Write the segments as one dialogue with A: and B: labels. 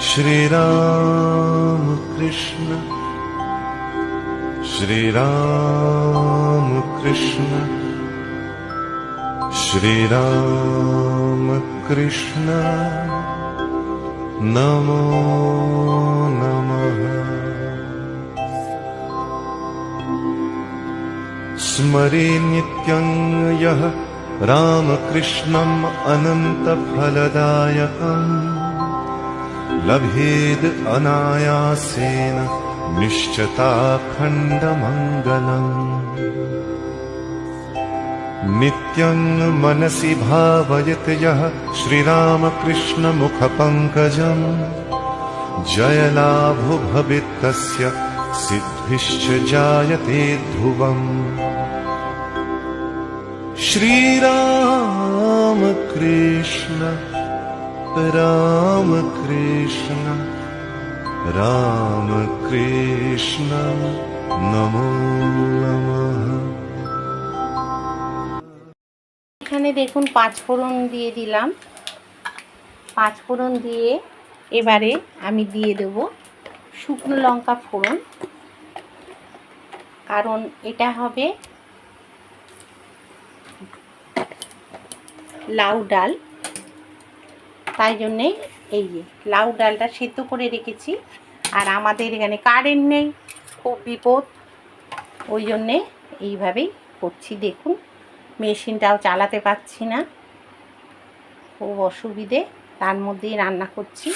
A: श्रीराम कृष्ण श्रीराम कृष्ण श्रीराम कृष्ण नमो नमः। स्मरे नित्यं यः रामकृष्णम् अनन्तफलदायकम् लभेद् अनायासेन निश्चताखण्डमङ्गलम्। नित्यं मनसि भावयत् यः श्रीरामकृष्णमुखपङ्कजम्। जयलाभो भवेत्तस्य सिद्धिश्च जायते ध्रुवम्। श्रीरामकृष्ण रामकृष्ण रामकृष्ण नमो नमः
B: এখানে দেখুন পাঁচ ফোড়ন দিয়ে দিলাম পাঁচ ফোড়ন দিয়ে এবারে আমি দিয়ে দেব শুকনো লঙ্কা ফোড়ন কারণ এটা হবে লাউ ডাল তাই জন্যে এই যে লাউ ডালটা সেদ্ধ করে রেখেছি। আর আমাদের এখানে কারেন্ট নেই, খুব বিপদ। ওই জন্যে এইভাবেই করছি। দেখুন, মেশিনটাও চালাতে পারছি না। খুব অসুবিধে, তার মধ্যেই রান্না করছি।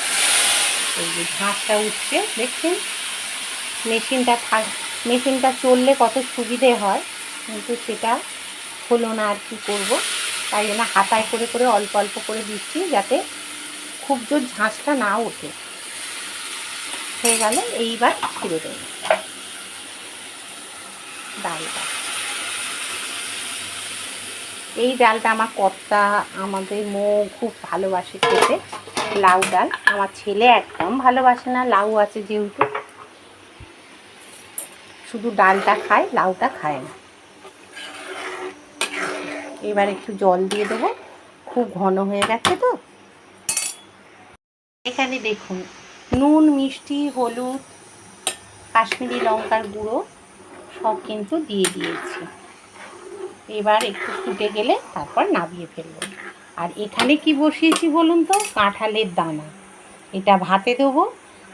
B: এই যে ঝাঁসটা উঠছে দেখছেন মেশিনটা থাক, মেশিনটা চললে কত সুবিধে হয়, কিন্তু সেটা হলো না আর কি করব। তাই জন্য হাতায় করে করে অল্প অল্প করে দিচ্ছি যাতে খুব জোর ঝাঁসটা না ওঠে। হয়ে গেল, এইবার ছেড়ে দেবো। ডালটা। এই ডালটা আমার কর্তা, আমাদের মৌ খুব ভালোবাসে খেতে। লাউ ডাল। আমার ছেলে একদম ভালোবাসে না, লাউ আছে যেহেতু। শুধু ডালটা খায়, লাউটা খায় না। এবার একটু জল দিয়ে দেবো। খুব ঘন হয়ে গেছে তো। এখানে দেখুন, নুন, মিষ্টি, হলুদ, কাশ্মীরি লঙ্কার গুঁড়ো সব কিন্তু দিয়ে দিয়েছি। এবার একটু ফুটে গেলে তারপর নামিয়ে ফেলব। আর এখানে কি বসিয়েছি বলুন তো? কাঁঠালের দানা। এটা ভাতে দেবো,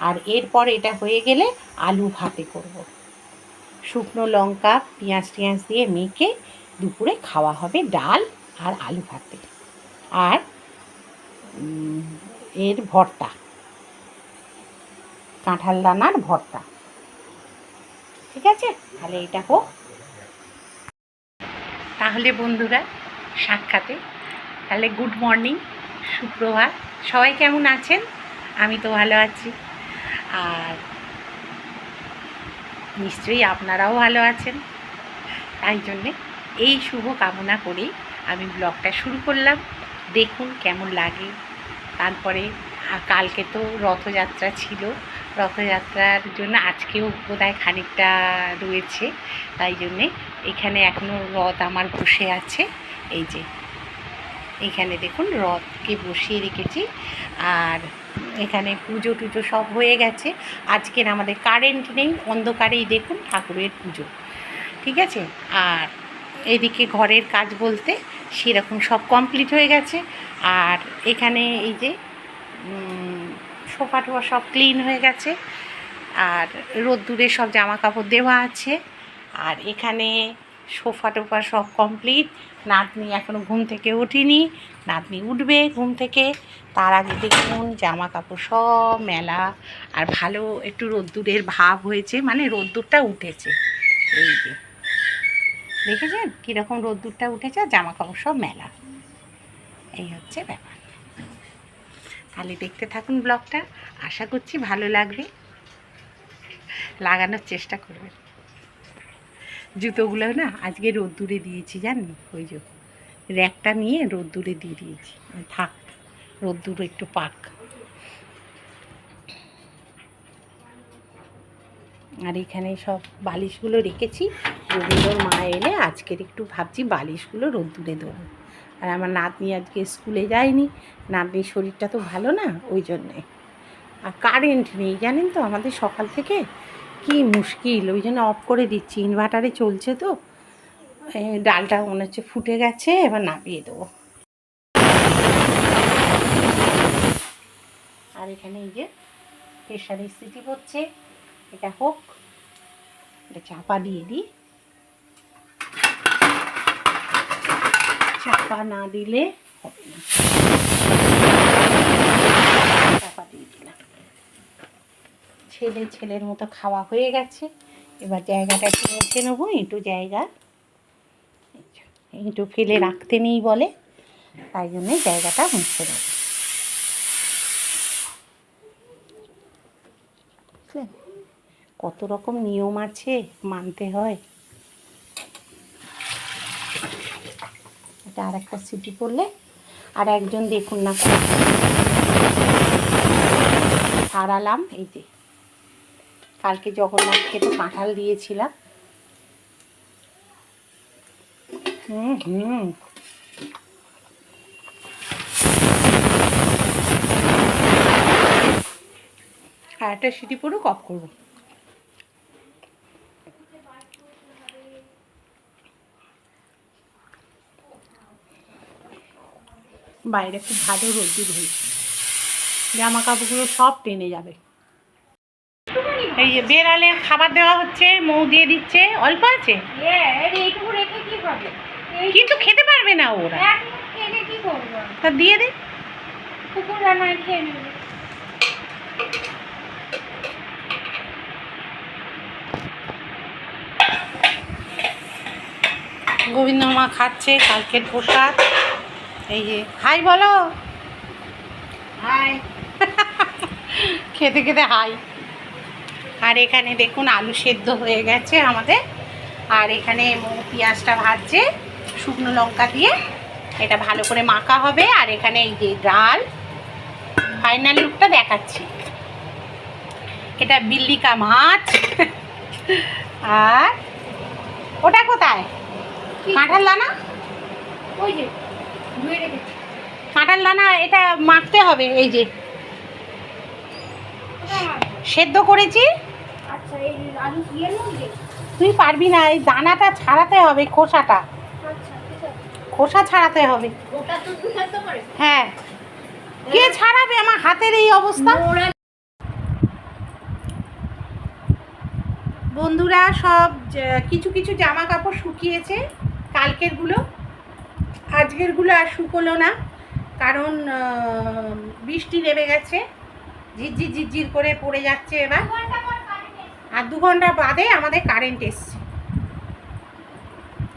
B: আর এরপর এটা হয়ে গেলে আলু ভাতে করব। শুকনো লঙ্কা, পেঁয়াজ টিয়াজ দিয়ে মেখে দুপুরে খাওয়া হবে ডাল আর আলু ভাতে। আর এর ভর্তা। কাঁঠাল দানার ভর্তা। ঠিক আছে? তাহলে এটা হোক। তাহলে বন্ধুরা, সাক্ষাতে। তাহলে গুড মর্নিং, সুপ্রভাত। সবাই কেমন আছেন? আমি তো ভালো আছি। আর নিশ্চয়ই আপনারাও ভালো আছেন। তাই জন্যে এই শুভ কামনা করেই আমি ব্লগটা শুরু করলাম। দেখুন কেমন লাগে। তারপরে কালকে তো রথযাত্রা ছিল। রথযাত্রার জন্য আজকেও বোধহয় খানিকটা রয়েছে। তাই জন্যে এখানে এখনও রথ আমার বসে আছে। এই যে, এখানে দেখুন রথকে বসিয়ে রেখেছি। আর এখানে পুজো টুজো সব হয়ে গেছে। আজকের আমাদের কারেন্ট নেই, অন্ধকারেই দেখুন ঠাকুরের পুজো। ঠিক আছে? আর এদিকে ঘরের কাজ বলতে সেরকম সব কমপ্লিট হয়ে গেছে। আর এখানে এই যে সোফা টোফা সব ক্লিন হয়ে গেছে। আর রোদ্দুরে সব জামা কাপড় দেওয়া আছে। আর এখানে সোফা টোফা সব কমপ্লিট। নাতনি এখনও ঘুম থেকে ওঠেনি। নাতনি উঠবে ঘুম থেকে। তার আগে দেখুন জামা কাপড় সব মেলা। আর ভালো একটু রোদ্দুরের ভাব হয়েছে মানে রোদ্দুরটা উঠেছে। এই যে। দেখেছেন? কীরকম রোদ্দুরটা উঠেছে আর জামা কাপড় সব মেলা। এই হচ্ছে ব্যাপার। তাহলে দেখতে থাকুন ব্লগটা, আশা করছি ভালো লাগবে। লাগানোর চেষ্টা করবেন। জুতোগুলো না আজকে রোদ্দুরে দিয়েছি জানেন, ওই যে র্যাকটা নিয়ে রোদ্দুরে দিয়ে দিয়েছি। থাক, রোদ্দুর একটু পাক। আর এখানে সব বালিশগুলো রেখেছি। রবীন্দ্রর মা এলে আজকের একটু ভাবছি বালিশগুলো রোদ্দুরে দেবো। আর আমার নাতনি আজকে স্কুলে যায়নি। নাতনির শরীরটা তো ভালো না, ওই জন্যে। আর কারেন্ট নেই, জানেন তো? আমাদের সকাল থেকে কি মুশকিল, ওই জন্য অফ করে দিচ্ছি। ইনভার্টারে চলছে তো। ডালটা মনে হচ্ছে ফুটে গেছে, এবার নামিয়ে দেবো। আর এখানে এই যে প্রেশারের স্থিতি হচ্ছে এটা হোক, এটা চাপা দিয়ে দিই। চাপা না দিলে হবে না চাপা দিয়ে দিলাম। ছেলে ছেলের মতো খাওয়া হয়ে গেছে। এবার জায়গাটা একটু মুছে নেব একটু জায়গা। একটু ফেলে রাখতে নেই বলে, তাই জন্যে জায়গাটা মুছে নেব। কত রকম নিয়ম আছে, মানতে হয়। এটা আর একটা সিটি করলে আর একজন দেখুন না সারালাম এই যে। কালকে জগন্নাথকে তো কাঁঠাল দিয়েছিলাম। হুম হুম। আর একটা সিটি পড়ুক অফ করব। বাইরে খুব ভালো রোদ্দুর হয়েছে। জামা কাপড়গুলো সব টেনে যাবে। এই যে বেড়ালের খাবার দেওয়া হচ্ছে মৌ দিয়ে দিচ্ছে অল্প আছে?
C: হ্যাঁ, এইটুকু রেখে কি হবে? এই
B: কিন্তু খেতে পারবে না ওরা। তা দিয়ে দে। গোবিন্দ মা খাচ্ছে কালকের প্রসাদ। এই যে হাই বলো।
C: হাই।
B: খেতে খেতে হাই। আর এখানে দেখুন আলু সেদ্ধ হয়ে গেছে আমাদের। আর এখানে পেঁয়াজটা ভাজছে শুকনো লঙ্কা দিয়ে। এটা ভালো করে মাখা হবে। আর এখানে এই যে ডাল ফাইনাল লুকটা দেখাচ্ছি। এটা বিল্লিকা মাছ। আর ওটা কোথায়? কাঁঠাল দানা?
C: ওই যে।
B: কাঁঠাল দানা এটা মাখতে হবে এই যে। সেদ্ধ করেছি।
C: আচ্ছা
B: তুই পারবি না এই দানাটা ছাড়াতে হবে খোসাটা।
C: আচ্ছা
B: খোসা ছাড়াতে হবে। হ্যাঁ। কে ছাড়াবে আমার হাতের এই অবস্থা? বন্ধুরা সব কিছু কিছু জামা কাপড় শুকিয়েছে কালকেরগুলো। আজকেরগুলো আর শুকোলো না, কারণ বৃষ্টি নেমে গেছে ঝিরঝির ঝিরঝির করে পড়ে যাচ্ছে এবার। আর দু ঘণ্টা বাদে আমাদের কারেন্ট এসছে।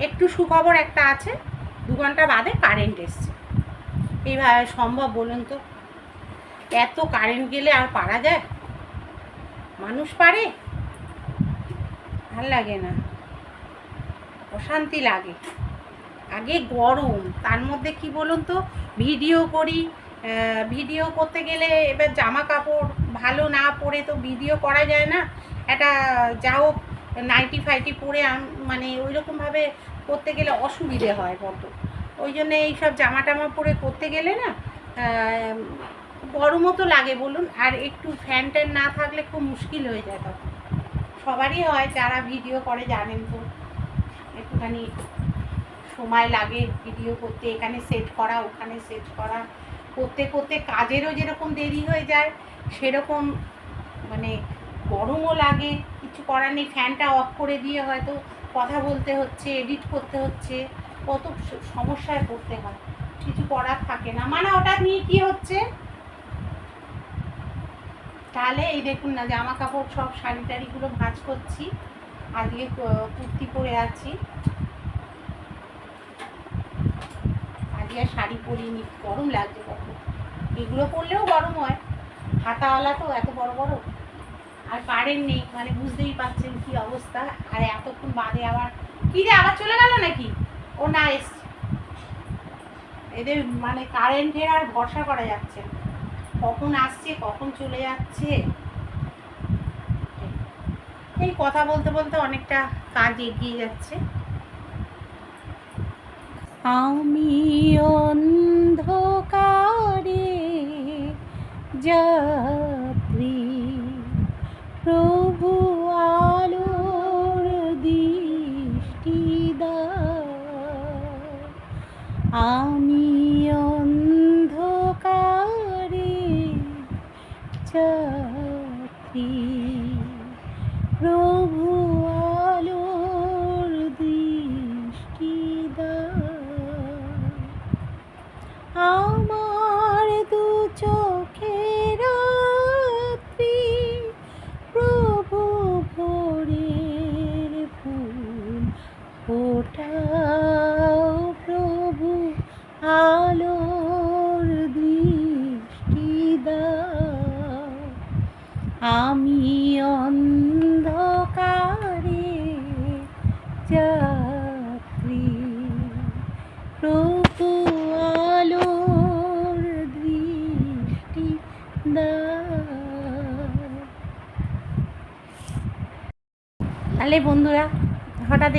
B: একটু সুখবর একটা আছে, দু ঘণ্টা বাদে কারেন্ট এসছে। এইভাবে সম্ভব বলুন তো? এত কারেন্ট গেলে আর পারা যায়? মানুষ পারে? ভালো লাগে না। অশান্তি লাগে। আগে গরম, তার মধ্যে কি বলুন তো, ভিডিও করি ভিডিও করতে গেলে এবার জামা কাপড় ভালো না পরে তো ভিডিও করা যায় না। একটা যা হোক, নাইটি ফাইটি পরে মানে ওই রকমভাবে করতে গেলে অসুবিধে হয় বড্ড। ওই জন্য এইসব জামা টামা পরে করতে গেলে না গরমও তো লাগে বলুন, আর একটু ফ্যান ট্যান না থাকলে খুব মুশকিল হয়ে যায় তখন। সবারই হয়, যারা ভিডিও করে জানেন তো, একটুখানি সময় লাগে ভিডিও করতে, এখানে সেট করা, ওখানে সেট করা। করতে করতে কাজেরও যেরকম দেরি হয়ে যায়, সেরকম মানে গরমও লাগে। কিছু করার নেই, ফ্যানটা অফ করে দিয়ে হয়তো কথা বলতে হচ্ছে এডিট করতে হচ্ছে। কত সমস্যায় পড়তে হয়। কিছু করার থাকে না। মানে ওটা নিয়ে কি হচ্ছে? তাহলে এই দেখুন না জামা কাপড় সব শাড়ি টাড়িগুলো ভাঁজ করছি। আজকে কুর্তি পরে আছি। আজকে আর শাড়ি পরিনি গরম লাগছে কত এগুলো পরলেও গরম হয়। হাতাওয়ালা তো এত বড় বড়। আর কারেন্ট নেই মানে বুঝতেই পারছেন কি অবস্থা। আর এতক্ষণ বাদে আবার, কি রে, আবার চলে গেল নাকি? ও না এসছে। এদের মানে কারেন্টের আর ভরসা করা যাচ্ছে কখন আসছে, কখন চলে যাচ্ছে? এই কথা বলতে বলতে অনেকটা কাজ এগিয়ে যাচ্ছে। আমি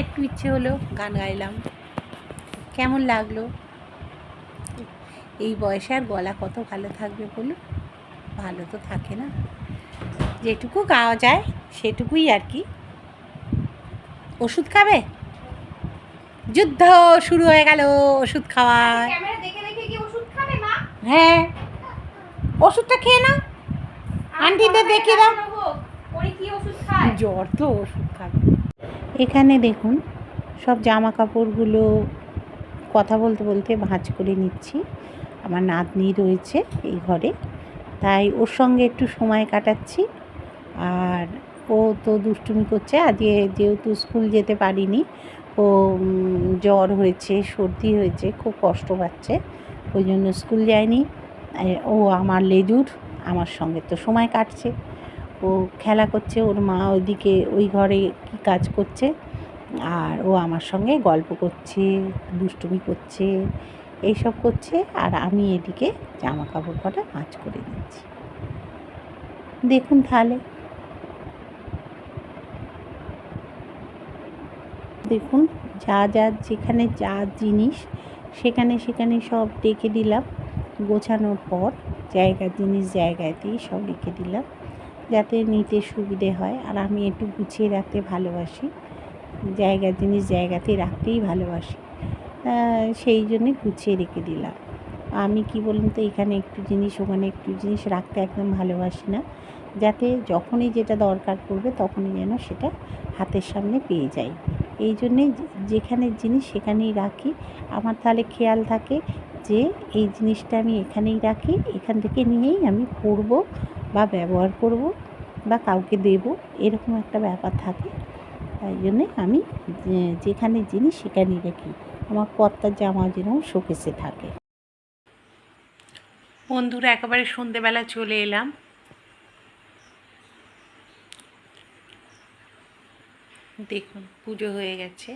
B: একটু ইচ্ছে হলো গান গাইলাম। কেমন লাগল? এই বয়সে আর গলা কত ভালো থাকবে বলুন? ভালো তো থাকে না। যেটুকু গাওয়া যায় সেটুকুই আর কি। ওষুধ খাবে? যুদ্ধ শুরু হয়ে গেল ওষুধ
C: মা?
B: হ্যাঁ। ওষুধটা খেয়ে নাও। আন্টিদের দেখে দাও। জ্বর তো ওষুধ খাবে। এখানে দেখুন, সব জামা কাপড়গুলো কথা বলতে বলতে ভাঁজ করে নিচ্ছি। আমার নাতনি রয়েছে এই ঘরে, তাই ওর সঙ্গে একটু সময় কাটাচ্ছি। আর ও তো দুষ্টুমি করছে, আজকে যেহেতু স্কুল যেতে পারিনি, ও জ্বর হয়েছে, সর্দি হয়েছে, খুব কষ্ট পাচ্ছে, ওই জন্য স্কুল যায়নি। ও আমার লেজুর, আমার সঙ্গে তো সময় কাটছে। ও খেলা করছে, ওর মা ওইদিকে, ওই ঘরে কী কাজ করছে, আর ও আমার সঙ্গে গল্প করছে, দুষ্টুমি করছে, এইসব করছে, আর আমি এদিকে জামা কাপড় কটা ভাঁজ করে দিচ্ছি। দেখুন তাহলে। দেখুন, যা যা যেখানে যা জিনিস, সেখানে সেখানে সব রেখে দিলাম। গোছানোর পর জায়গার জিনিস জায়গাতেই সব রেখে দিলাম। যাতে নিতে সুবিধে হয়। আর আমি একটু গুছিয়ে রাখতে ভালোবাসি। জায়গার জিনিস জায়গাতেই রাখতেই ভালোবাসি। সেই জন্যে গুছিয়ে রেখে দিলাম। আমি কি বলুন তো, এখানে একটু জিনিস, ওখানে একটু জিনিস রাখতে একদম ভালোবাসি না। যাতে যখনই যেটা দরকার পড়বে, তখনই যেন সেটা হাতের সামনে পেয়ে যাই। এই জন্যে যেখানে জিনিস সেখানেই রাখি। আমার তাহলে খেয়াল থাকে যে, এই জিনিসটা আমি এখানেই রাখি। এখান থেকে নিয়েই আমি পরবো বা ব্যবহার করব বা কাউকে দেব, এরকম একটা ব্যাপার থাকে। তাই জন্যে আমি যেখানে জিনিস সেখানেই রাখি আমার কর্তার জামা যেরকম শোকেসে থাকে। বন্ধুরা, একেবারে সন্ধেবেলা চলে এলাম। দেখুন, পুজো হয়ে গেছে।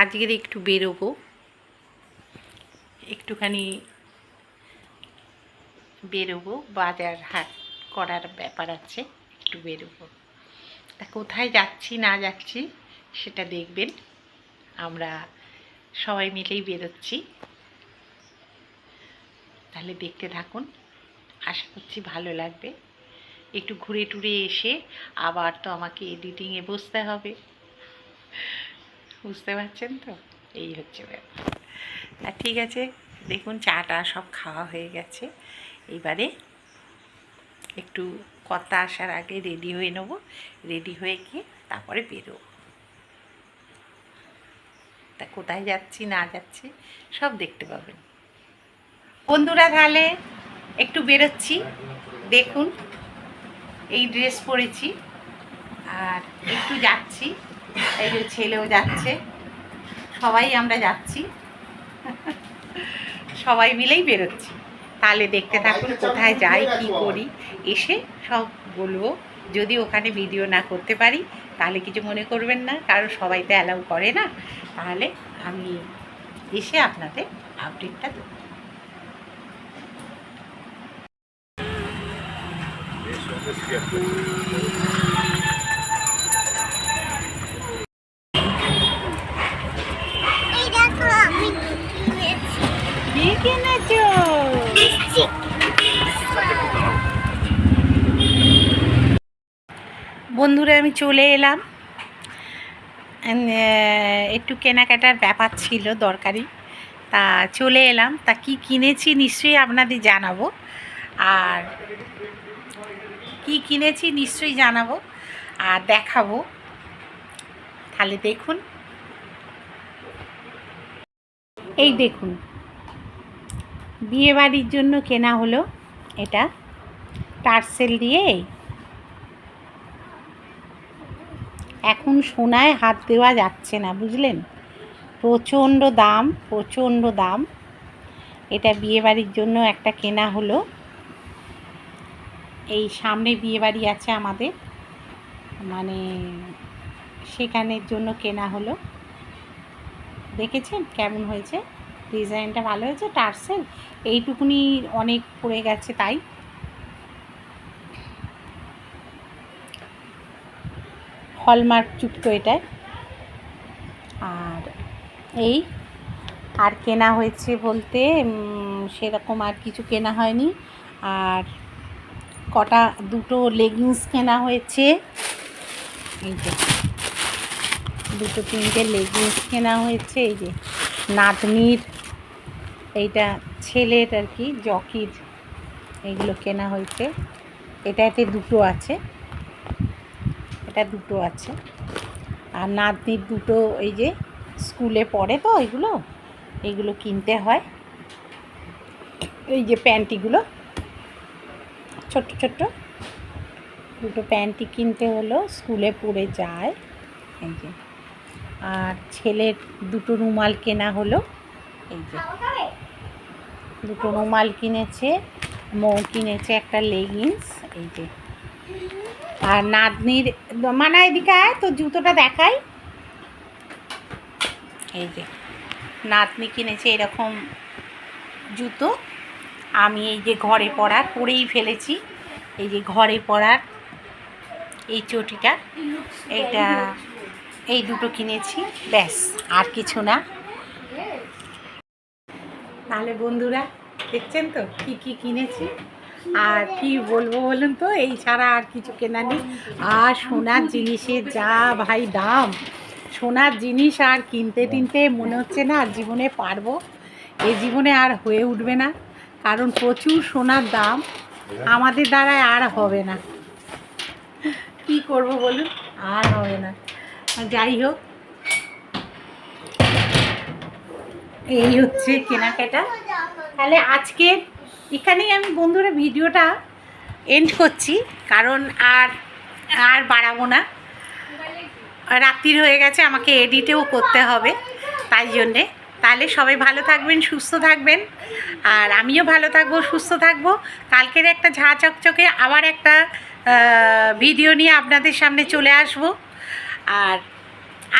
B: আজকের একটু বেরোবো। একটুখানি বেরোবো, বাজার হাট করার ব্যাপার আছে, একটু বেরোবো। তা কোথায় যাচ্ছি, না যাচ্ছি, সেটা দেখবেন। আমরা সবাই মিলেই বেরোচ্ছি। তাহলে দেখতে থাকুন। আশা করছি ভালো লাগবে। একটু ঘুরে টুরে এসে আবার তো আমাকে এডিটিংয়ে বসতে হবে। বুঝতে পারছেন তো? এই হচ্ছে ব্যাপার। তা ঠিক আছে, দেখুন চাটা সব খাওয়া হয়ে গেছে। এবারে একটু কথা আসার আগে রেডি হয়ে নেব। রেডি হয়ে গিয়ে তারপরে বেরোবো। তা কোথায় যাচ্ছি, না যাচ্ছি, সব দেখতে পাবেন। বন্ধুরা, তাহলে একটু বেরোচ্ছি। দেখুন, এই ড্রেস পরেছি। আর একটু যাচ্ছি। এই যে ছেলেও যাচ্ছে। সবাই আমরা যাচ্ছি। সবাই মিলেই বেরোচ্ছি। তাহলে দেখতে থাকুন কোথায় যাই কি করি। এসে সব বলব যদি ওখানে ভিডিও না করতে পারি তাহলে কিছু মনে করবেন না কারণ সবাই তো অ্যালাউ করে না। তাহলে আমি এসে আপনাদের আপডেটটা দেবো।
C: এই
B: বন্ধুরা, আমি চলে এলাম। একটু কেনাকাটার ব্যাপার ছিল, দরকারি। তা চলে এলাম। তা কি কিনেছি নিশ্চয়ই আপনাদের জানাব। আর কি কিনেছি নিশ্চয়ই জানাব আর দেখাবো। তাহলে দেখুন। এই দেখুন, বিয়েবাড়ির জন্য কেনা হলো এটা। টার্সেল দিয়ে এখন সোনায় হাত দেওয়া যাচ্ছে না, বুঝলেন? প্রচণ্ড দাম প্রচণ্ড দাম। এটা বিয়েবাড়ির জন্য একটা কেনা হলো। এই সামনে বিয়েবাড়ি আছে আমাদের। মানে সেখানের জন্য কেনা হলো। দেখেছেন কেমন হয়েছে? ডিজাইনটা ভালো হয়েছে, টার্সেল। এইটুকুনি অনেক পড়ে গেছে তাই। হলমার্ক যুক্ত এটায় আর এই, আর কেনা হয়েছে বলতে সেরকম আর কিছু কেনা হয়নি। আর কটা, দুটো লেগিংস কেনা হয়েছে। এই যে, দুটো, তিনটে লেগিংস কেনা হয়েছে। এই যে, নাতনির, এইটা ছেলের আর কি, জকির, এইগুলো কেনা হয়েছে। এটাতে দুটো আছে। এটা দুটো আছে। আর নাতনির দুটো এই যে স্কুলে পড়ে তো এগুলো এগুলো কিনতে হয়। এই যে প্যান্টিগুলো, ছোট্ট ছোট্ট। দুটো প্যান্টি কিনতে হলো, স্কুলে পড়ে যায়। এই যে। আর ছেলের দুটো রুমাল কেনা হলো। এই যে। দুটো রুমাল কিনেছে, মৌ কিনেছে একটা লেগিংস। এই যে। আর নাতনির, মানা এদিকে আয় তো জুতোটা দেখাই। এই যে, নাতনি কিনেছে এরকম জুতো। আমি এই যে ঘরে পরার, পরেই ফেলেছি। এই যে ঘরে পরার এই চটিটা, এইটা এই দুটো কিনেছি, ব্যাস, আর কিছু না। তাহলে বন্ধুরা, দেখছেন তো কি কি কিনেছি? আর কি বলব বলুন তো, এই ছাড়া আর কিছু কেনা নেই। আর সোনার জিনিসের যা ভাই দাম, সোনার জিনিস আর কিনতে টিনতে মনে হচ্ছে না আর জীবনে পারব। এই জীবনে আর হয়ে উঠবে না, কারণ প্রচুর সোনার দাম আমাদের দ্বারায় আর হবে না। কি করব বলুন? আর হবে না। যাই হোক, এই হচ্ছে কেনাকাটা। তাহলে আজকে এখানেই আমি বন্ধুরা ভিডিওটা এন্ড করছি, কারণ আর আর বাড়াবো না। রাত্রির হয়ে গেছে, আমাকে এডিটেও করতে হবে, তাই জন্যে। তাহলে সবাই ভালো থাকবেন, সুস্থ থাকবেন, আর আমিও ভালো থাকব, সুস্থ থাকব। কালকের একটা ঝাঁ চকচকে আবার একটা ভিডিও নিয়ে আপনাদের সামনে চলে আসব। আর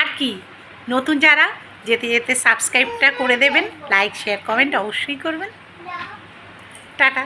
B: আর কি, নতুন যারা, যেতে যেতে সাবস্ক্রাইবটা করে দেবেন লাইক শেয়ার কমেন্ট অবশ্যই করবেন। টাটা